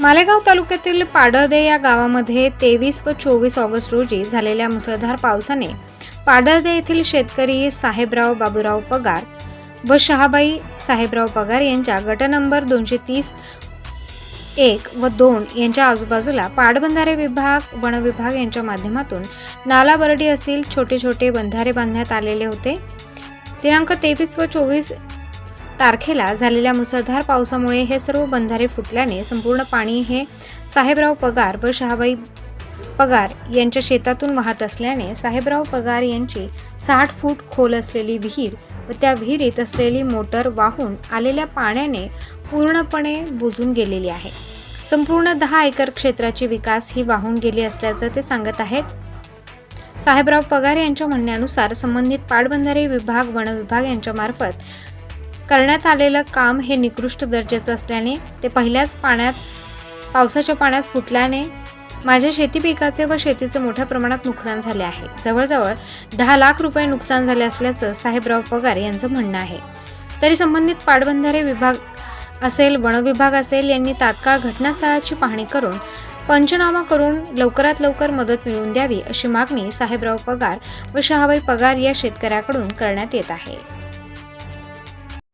मालेगाव तालुक्यातील पाडळदे या गावामध्ये तेवीस व चोवीस ऑगस्ट रोजी झालेल्या मुसळधार पावसाने पाडळदे येथील शेतकरी साहेबराव बाबूराव पगार व शहाबाई साहेबराव पगार यांच्या गट नंबर दोनशे तीस एक व दोन यांच्या आजूबाजूला पाटबंधारे विभाग वन विभाग यांच्या माध्यमातून नाला बरडी असतील छोटे छोटे बंधारे बांधण्यात आलेले होते. दिनांक तेवीस व चोवीस तारखेला झालेल्या मुसळधार पावसामुळे हे सर्व बंधारे फुटल्याने संपूर्ण पाणी हे साहेबराव पगार व शहाबाई पगार यांच्या शेतातून वाहत असल्याने साहेबराव पगार यांची साठ फूट खोल असलेली विहीर व त्या विहिरीत असलेली मोटर वाहून आलेल्या पाण्याने पूर्णपणे बुजून गेलेली आहे. संपूर्ण दहा एकर क्षेत्राची विकास ही वाहून गेली असल्याचं ते सांगत आहेत. साहेबराव पगार यांच्या म्हणण्यानुसार संबंधित पाटबंधारे विभाग वन विभाग यांच्यामार्फत करण्यात आलेलं काम हे निकृष्ट दर्जाचं असल्याने ते पहिल्याच पाण्यात पावसाच्या पाण्यात फुटल्याने माझ्या शेती पिकाचे व शेतीचे मोठ्या प्रमाणात नुकसान झाले आहे. जवळजवळ दहा लाख रुपये नुकसान झाले असल्याचं साहेबराव पगार यांचं म्हणणं आहे. तरी संबंधित पाटबंधारे विभाग असेल वन विभाग असेल यांनी तात्काळ घटनास्थळाची पाहणी करून पंचनामा करून लवकरात लवकर मदत मिळवून द्यावी अशी मागणी साहेबराव पगार व शहाबाई पगार या शेतकऱ्याकडून करण्यात येत आहे.